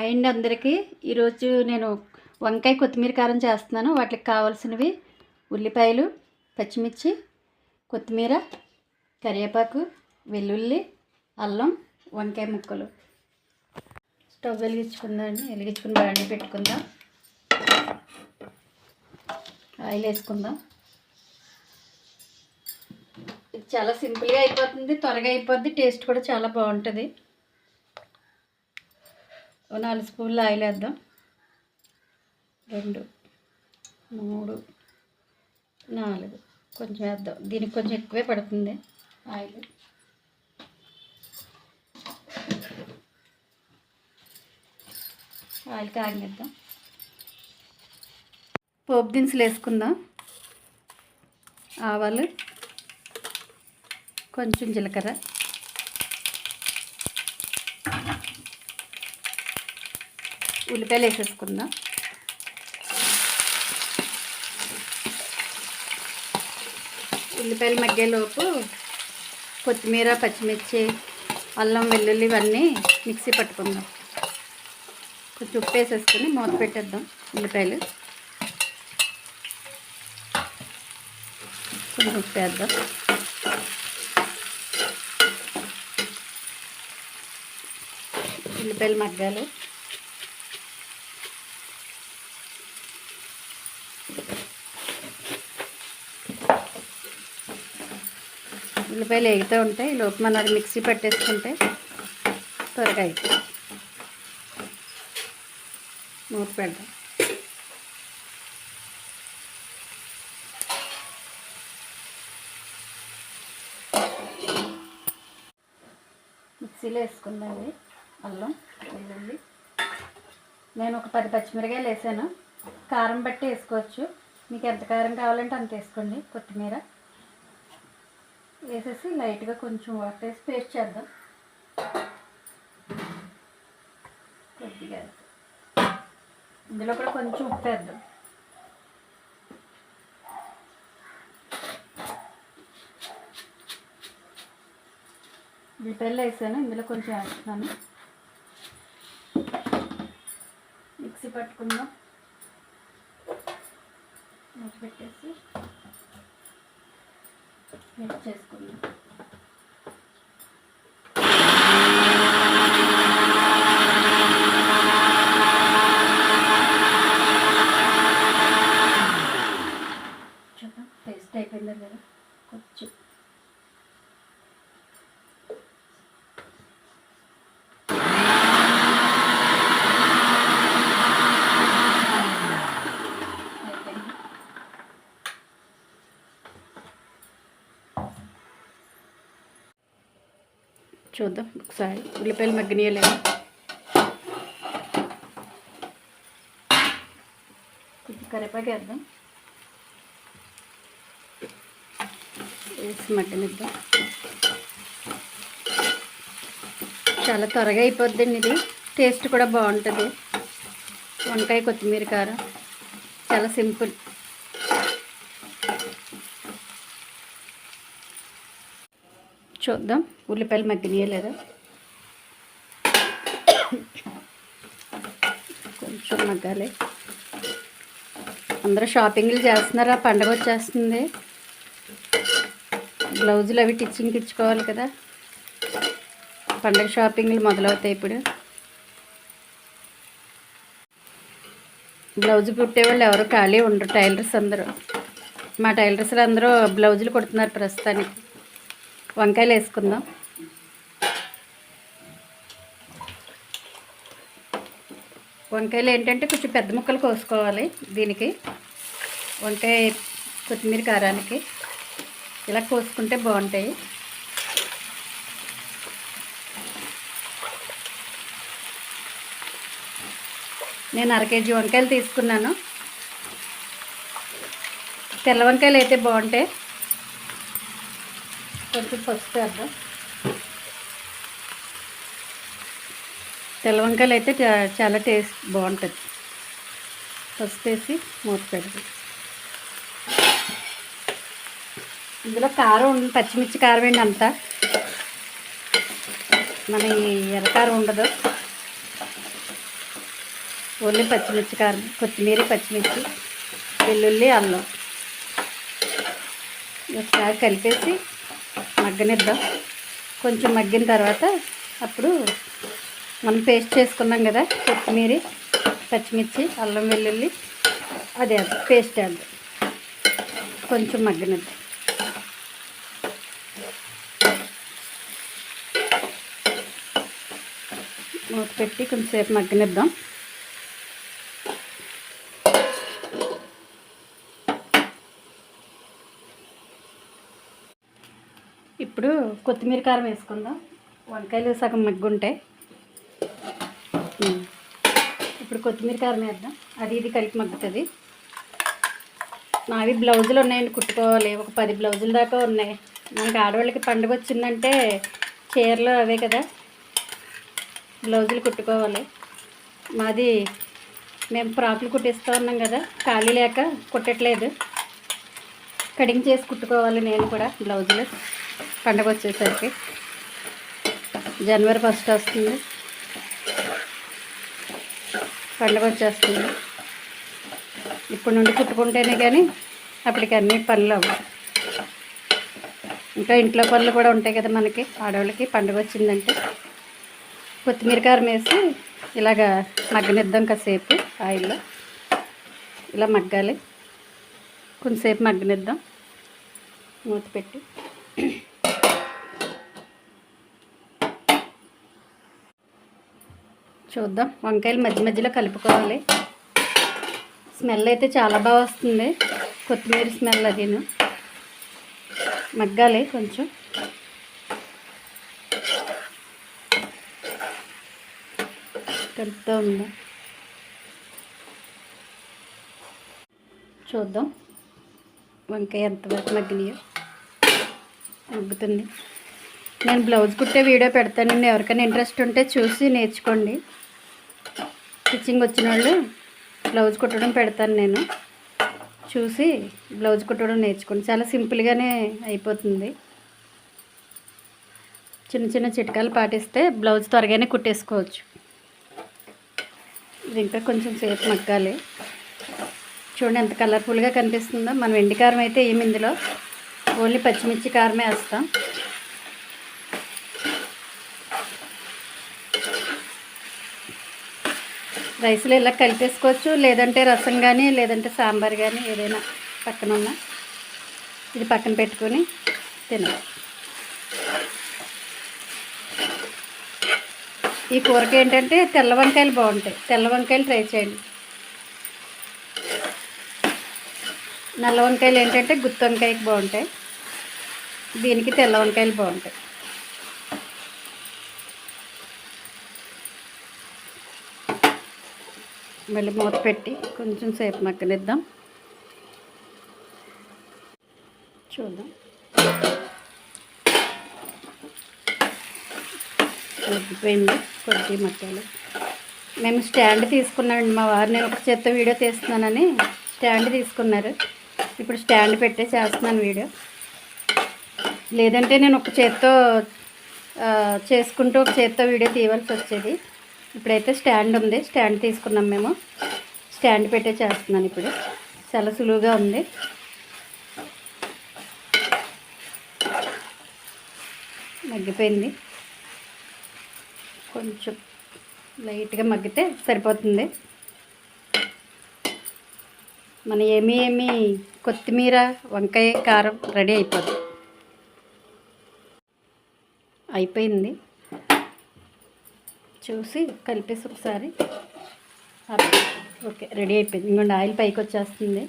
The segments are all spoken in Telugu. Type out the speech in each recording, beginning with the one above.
అండ్ అందరికీ ఈరోజు నేను వంకాయ కొత్తిమీర కారం చేస్తున్నాను. వాటికి కావాల్సినవి ఉల్లిపాయలు పచ్చిమిర్చి కొత్తిమీర కరివేపాకు వెల్లుల్లి అల్లం వంకాయ ముక్కలు. స్టవ్ వెలిగించుకుందాం వెలిగించుకుని బాండి పెట్టుకుందాం. ఆయిల్ వేసుకుందాం. ఇది చాలా సింపుల్గా అయిపోతుంది త్వరగా అయిపోద్ది టేస్ట్ కూడా చాలా బాగుంటుంది. నాలుగు స్పూన్లు ఆయిల్ వేద్దాం. రెండు మూడు నాలుగు. కొంచెం వేద్దాం. దీనికి కొంచెం ఎక్కువే పడుతుంది ఆయిల్. ఆయిల్ కాగనిద్దాం. పోపు దినుసులు వేసుకుందాం. ఆవాలు కొంచెం జీలకర్ర. ఉల్లిపాయలు వేసేసుకుందాం. ఉల్లిపాయలు మగ్గేలోపు కొత్తిమీర పచ్చిమిర్చి అల్లం వెల్లుల్లి ఇవన్నీ మిక్సీ పట్టుకుందాం. కొంచెం ఉప్పు వేసేసుకొని మూత పెట్టేద్దాం ఉల్లిపాయలు. కొంచెం ఉప్పు వేద్దాం. ఉల్లిపాయలు మగ్గాలు. ఉల్లిపాయలు వేగుతూ ఉంటాయి లోపు మనం అది మిక్సీ పట్టేసుకుంటే త్వరగా అవుతుంది మూత పెడదాం. మిక్సీలో వేసుకుందండి అల్లం వెల్లుల్లి. నేను ఒక పది పచ్చిమిరకాయలు వేసాను. కారం బట్టి వేసుకోవచ్చు. మీకు ఎంత కారం కావాలంటే అంత వేసుకోండి కొత్తిమీర. వేసేసి లైట్గా కొంచెం వాటర్ వేసి పేస్ట్ చేద్దాం. కొద్దిగా ఇందులో కూడా కొంచెం ఉప్పు వేద్దాం. ఉల్లిపాయలు వేసాను ఇందులో కొంచెం వేస్తున్నాను. మిక్సీ పట్టుకుందాం. పెట్టేసి మిక్స్ చేసుకుందాం చూద్దాం టేస్ట్ అయిపోయిందా లేదా కొంచెం అయిపోయింది చూద్దాం. ఒకసారి ఉల్లిపాయలు మగ్గినీయలేదు కొంచెం కరివేపాకు వేద్దాం. వేసి మగ్గనిద్దాం. చాలా త్వరగా అయిపోద్దండి ఇది. టేస్ట్ కూడా బాగుంటుంది. వంకాయ కొత్తిమీర కారం. చాలా సింపుల్. చూద్దాం. ఉల్లిపాయలు మగ్గనీయలేదా కొంచెం మగ్గాలి. అందరూ షాపింగ్లు చేస్తున్నారా? పండగ వచ్చేస్తుంది. బ్లౌజులు అవి టిచ్చింగ్కి ఇచ్చుకోవాలి కదా. పండగ షాపింగ్లు మొదలవుతాయి ఇప్పుడు. బ్లౌజ్ కుట్టేవాళ్ళు ఎవరు ఖాళీ ఉండరు. టైలర్స్ అందరూ. మా టైలర్స్లు అందరూ బ్లౌజులు కుడుతున్నారు ప్రస్తుతానికి. వంకాయలు వేసుకుందాం. వంకాయలు ఏంటంటే కొంచెం పెద్ద ముక్కలు కోసుకోవాలి దీనికి. వంకాయ కొత్తిమీర కారానికి. ఇలా కోసుకుంటే బాగుంటాయి. నేను అర కేజీ వంకాయలు తీసుకున్నాను. తెల్ల వంకాయలు అయితే బాగుంటాయి. కొంచెం పసుపు వేద్దాం. తెల్ల వంకాయలు అయితే చాలా టేస్ట్ బాగుంటుంది. పసుపు వేసి మూత పెడదాం. ఇందులో కారం పచ్చిమిర్చి కారం ఏంటి అంతా. మన ఎర్రకారం ఉండదు. ఓన్లీ పచ్చిమిర్చి కారం కొత్తిమీర పచ్చిమిర్చి వెల్లుల్లి అల్లం. ఒకసారి కలిపేసి మగ్గనిద్దాం. కొంచెం మగ్గిన తర్వాత అప్పుడు మనం పేస్ట్ చేసుకున్నాం కదా కొత్తిమీర పచ్చిమిర్చి అల్లం వెల్లుల్లి అదే అది పేస్ట్ వేద్దాం కొంచెం మగ్గనిద్దాం. మూత పెట్టి కొంచెంసేపు మగ్గనిద్దాం. ఇప్పుడు కొత్తిమీర కారం వేసుకుందాం. వంకాయలు సగం మగ్గుంటాయి ఇప్పుడు కొత్తిమీర కారం వేద్దాం. అది ఇది కలిపి మగ్గుతుంది. నావి బ్లౌజులు ఉన్నాయండి కుట్టుకోవాలి. ఒక పది బ్లౌజుల దాకా ఉన్నాయి. మనకి ఆడవాళ్ళకి పండుగ వచ్చిందంటే చీరలు అవే కదా. బ్లౌజులు కుట్టుకోవాలి. మాది మేము ఫ్రాక్లు కుట్టిస్తూ ఉన్నాం కదా. ఖాళీ లేక కుట్టట్లేదు. కటింగ్ చేసి కుట్టుకోవాలి నేను కూడా బ్లౌజులు. పండగ వచ్చేసరికి. జనవరి ఫస్ట్ వస్తుంది. పండగ వచ్చేస్తుంది. ఇప్పుడు నుండి కుట్టుకుంటేనే కానీ అప్పటికి అన్ని పనులు అవ్వవు ఇంకా ఇంట్లో పనులు కూడా ఉంటాయి కదా మనకి. ఆడవాళ్ళకి పండుగ వచ్చిందంటే కొత్తిమీర కారం వేసి ఇలాగ మగ్గనిద్దాం కాసేపు ఆయిల్లో. ఇలా మగ్గాలి. కొంతసేపు మగ్గనిద్దాం. మూత పెట్టి. చూద్దాం. వంకాయలు మధ్య మధ్యలో కలుపుకోవాలి. స్మెల్ అయితే చాలా బాగా వస్తుంది. కొత్తిమీర స్మెల్ అదిను. మగ్గాలి కొంచెం. కలుపుతూ ఉందా? చూద్దాం. వంకాయ ఎంతవరకు మగ్గినాయో. మగ్గుతుంది. నేను బ్లౌజ్ కుట్టే వీడియో పెడతానండి ఎవరికైనా ఇంట్రెస్ట్ ఉంటే చూసి నేర్చుకోండి. స్టిచ్చింగ్ వచ్చిన వాళ్ళు బ్లౌజ్ కుట్టడం పెడతాను నేను. చూసి బ్లౌజ్ కుట్టడం నేర్చుకోండి. చాలా సింపుల్గానే అయిపోతుంది. చిన్న చిన్న చిట్కాలు పాటిస్తే బ్లౌజ్ త్వరగానే కుట్టేసుకోవచ్చు. ఇది ఇంకా కొంచెం సేపు మగ్గాలి. చూడండి ఎంత కలర్ఫుల్గా కనిపిస్తుందో. మనం వెండి కారం అయితే ఏమి ఇందులో? ఓన్లీ పచ్చిమిర్చి కారమే వేస్తాం. రైస్లో ఇలా కలిపేసుకోవచ్చు. లేదంటే రసం కానీ లేదంటే సాంబార్ కానీ ఏదైనా పక్కన ఉన్న ఇది పక్కన పెట్టుకొని తినాలి. ఈ కూరకి ఏంటంటే తెల్ల వంకాయలు బాగుంటాయి. తెల్ల వంకాయలు ట్రై చేయండి. నల్ల వంకాయలు ఏంటంటే గుత్తి వంకాయకి బాగుంటాయి. దీనికి తెల్ల వంకాయలు బాగుంటాయి. మళ్ళీ మూత పెట్టి కొంచెం సేపు మక్కనిద్దాం చూద్దాం. మగ్గిపోయింది. కొద్ది మట్టాలు మేము స్టాండ్ తీసుకున్నామండి. మా వారు నేను ఒక చేత్తో వీడియో తీస్తున్నానని స్టాండ్ తీసుకున్నారు. ఇప్పుడు స్టాండ్ పెట్టే చేస్తున్నాను వీడియో. లేదంటే నేను ఒక చేత్తో చేసుకుంటూ ఒక చేత్తో వీడియో తీయవలసి వచ్చేది. ఇప్పుడైతే స్టాండ్ ఉంది. స్టాండ్ తీసుకున్నాం మేము. స్టాండ్ పెట్టే చేస్తున్నాను ఇప్పుడు. చాలా సులువుగా ఉంది. మగ్గిపోయింది. కొంచెం లైట్గా మగ్గితే సరిపోతుంది. మన ఏమి ఏమి కొత్తిమీర వంకాయ కారం రెడీ అయిపోతుంది అయిపోయింది. చూసి కలిపేసి ఒకసారి ఓకే రెడీ అయిపోయింది. ఇంకోండి ఆయిల్ పైకి వచ్చేస్తుంది.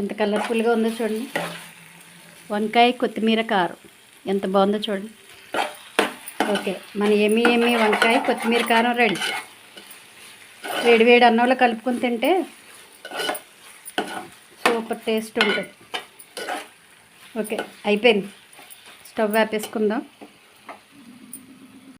ఎంత కలర్ఫుల్గా ఉందో చూడండి. వంకాయ కొత్తిమీర కారం. ఎంత బాగుందో చూడండి. ఓకే మన ఏమి ఏమి వంకాయ కొత్తిమీర కారం రెడీ. వేడి వేడి అన్నంలో కలుపుకొని తింటే సూపర్ టేస్ట్ ఉంటుంది. ఓకే అయిపోయింది. స్టవ్ ఆపేసుకుందాం.